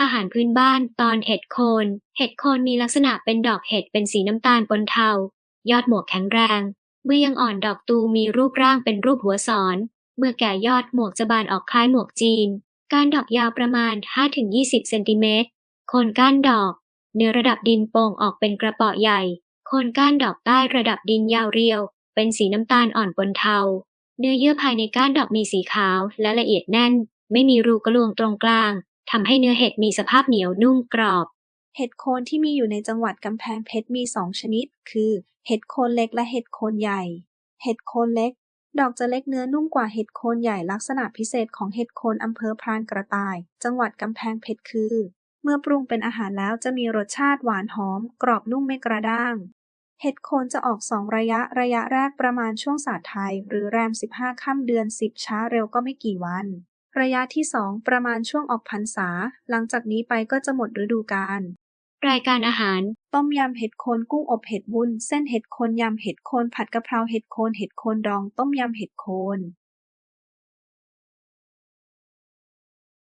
อาหารพื้นบ้านตอนเห็ดโคน เห็ดโคนมีลักษณะเป็นดอกเห็ดเป็นสีน้ำตาลปนเทา ยอดหมวกแข็งแรง เมื่อยังอ่อนดอกตูมีรูปร่างเป็นรูปหัวศรเมื่อแก่ยอดหมวกจะบานออกคล้ายหมวกจีน การดอกยาวประมาณ 5-20 เซนติเมตร โคนก้านดอก เนื้อระดับดินโป่งออกเป็นกระเปาะใหญ่ โคนก้านดอกใต้ระดับดินยาวเรียว เป็นสีน้ำตาลอ่อนปนเทา เนื้อเยื่อภายในก้านดอกมีสีขาวและละเอียดแน่น ไม่มีรูกระลวงตรงกลาง ทำให้เนื้อเห็ดมีสภาพเหนียวนุ่มกรอบ เห็ดโคนที่มีอยู่ในจังหวัดกำแพงเพชรมีสองชนิด คือเห็ดโคนเล็กและเห็ดโคนใหญ่ เห็ดโคนเล็ก ดอกจะเล็กเนื้อนุ่มกว่าเห็ดโคนใหญ่ลักษณะพิเศษของเห็ดโคนอำเภอพรานกระต่าย จังหวัดกำแพงเพชรคือ เมื่อปรุงเป็นอาหารแล้วจะมีรสชาติหวานหอม กรอบนุ่มไม่กระด้าง เห็ดโคนจะออกสองระยะระยะแรกประมาณช่วงศาสตร์ไทย หรือแรม 15 ค่ำเดือน 10 ช้าเร็วก็ไม่กี่วัน ระยะที่ 2 ประมาณช่วงออกพรรษา หลังจากนี้ไปก็จะหมดฤดูกาลรายการอาหาร ต้มยำเห็ดโคนกุ้งอบเห็ดวุ้น เส้นเห็ดโคนยำเห็ดโคนผัดกะเพราเห็ดโคนเห็ดโคนดอง ต้มยำเห็ดโคน